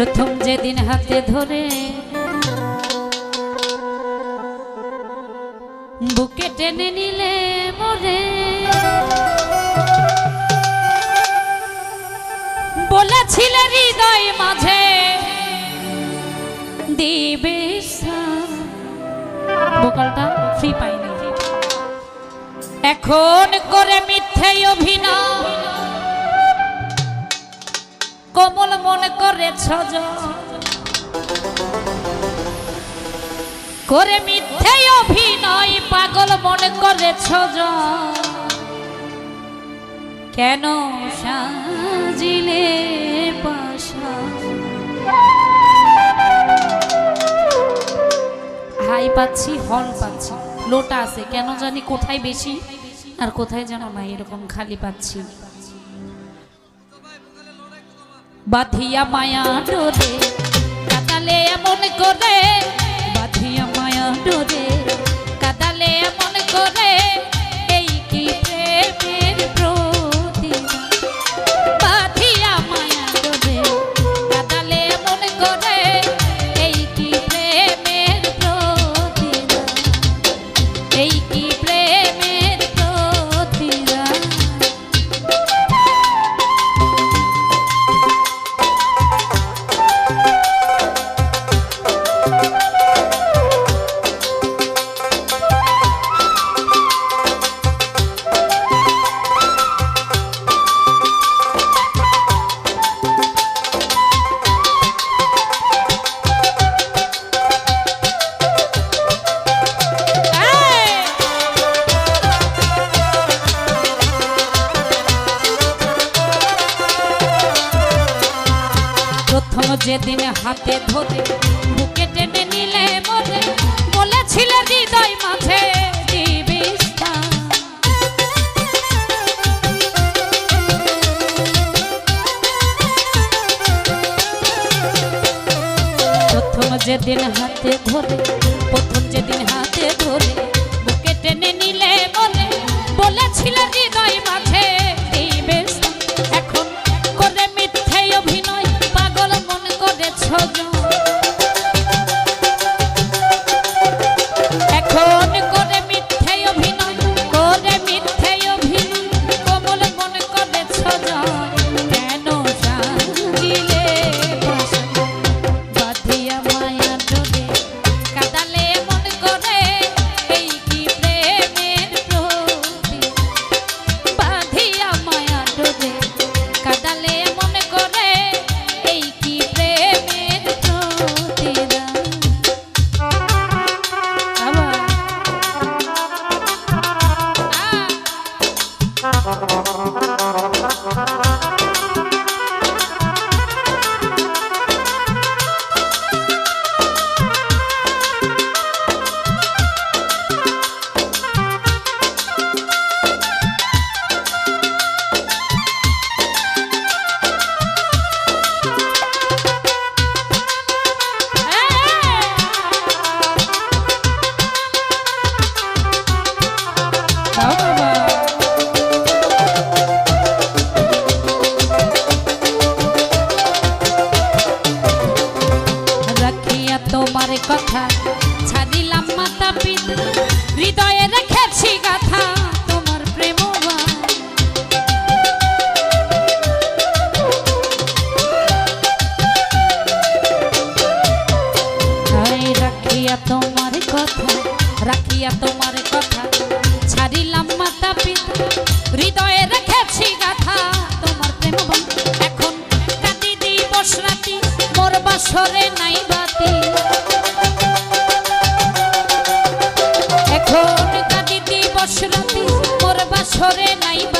প্রথম যেদিন হাতে ধরে বুকে টেনে নিলে মরে। বলেছিলে হৃদয় মাঝে, দিবে বোকালটা ফ্রি পাইনি এখন করে মিথ্যে অভিনয়। কমল মনে করেছ করে মিথ্যে অভিনয় পাগল মনে করেছ কেন সাজিলে হাই পাচ্ছি, হল পাচ্ছি, লোটা আছে, কেন জানি কোথায় বেশি, আর কোথায় যেন না এরকম খালি পাচ্ছি। বাধিয়া মায়া ডোরে কাদালে এমন করে বাধিয়া মায়া ডোরে কাদালে এমন করে প্রথম যেদিন হাতে ধরে বুকে টেনে নিলে মরে, বলেছিলে হৃদয় মাঝে যেদিন হাতে ধরে, প্রথম যেদিন হাতে ধরে বুকে টেনে নিলে মরে, বলেছিলে হৃদয় মাঝে করেছ কথা রাখিয়া তোমার কথা। ছাড়িলাম মাতা পিতা হৃদয়ে রেখেছি গাথা। তোমার প্রেম এখন কাটি দিবস রাতি মোর বাসরে নাই বাতি। এখন কাটি দিবস রাতি মোর বাসরে নাই বাতি।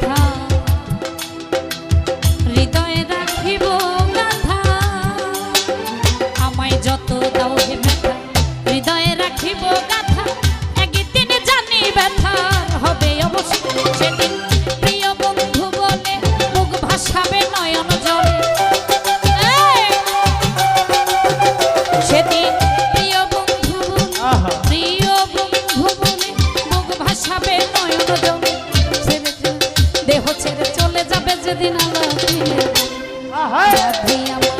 চলে যাবে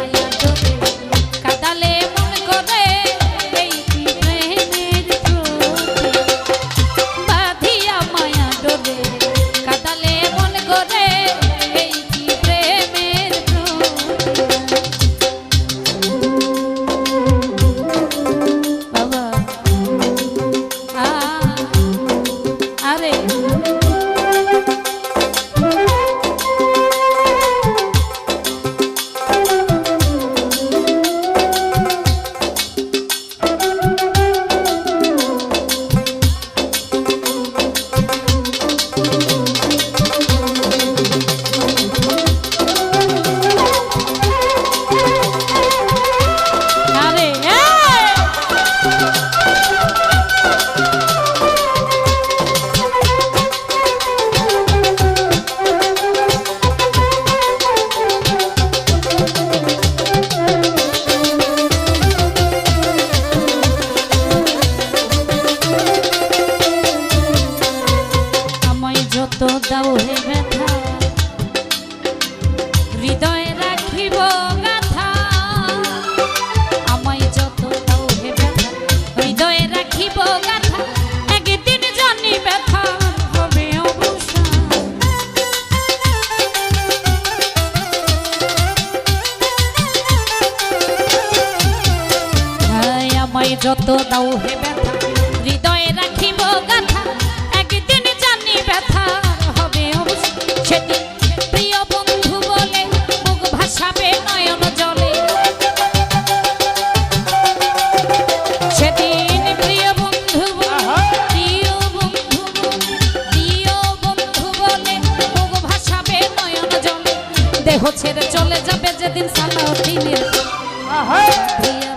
যত দাও হে ব্যথা হৃদয়ে রাখিব গাথা একদিন জানি ব্যথা হবে সেদিন প্রিয় বন্ধু বলে মুখ ভাসাবে নয়ন জলে। সেদিন প্রিয় বন্ধু প্রিয় বন্ধু প্রিয় বন্ধু বলে মুখ ভাসাবে নয়ন জলে। দেহ ছেড়ে চলে যাবে যেদিন আহা। প্রিয়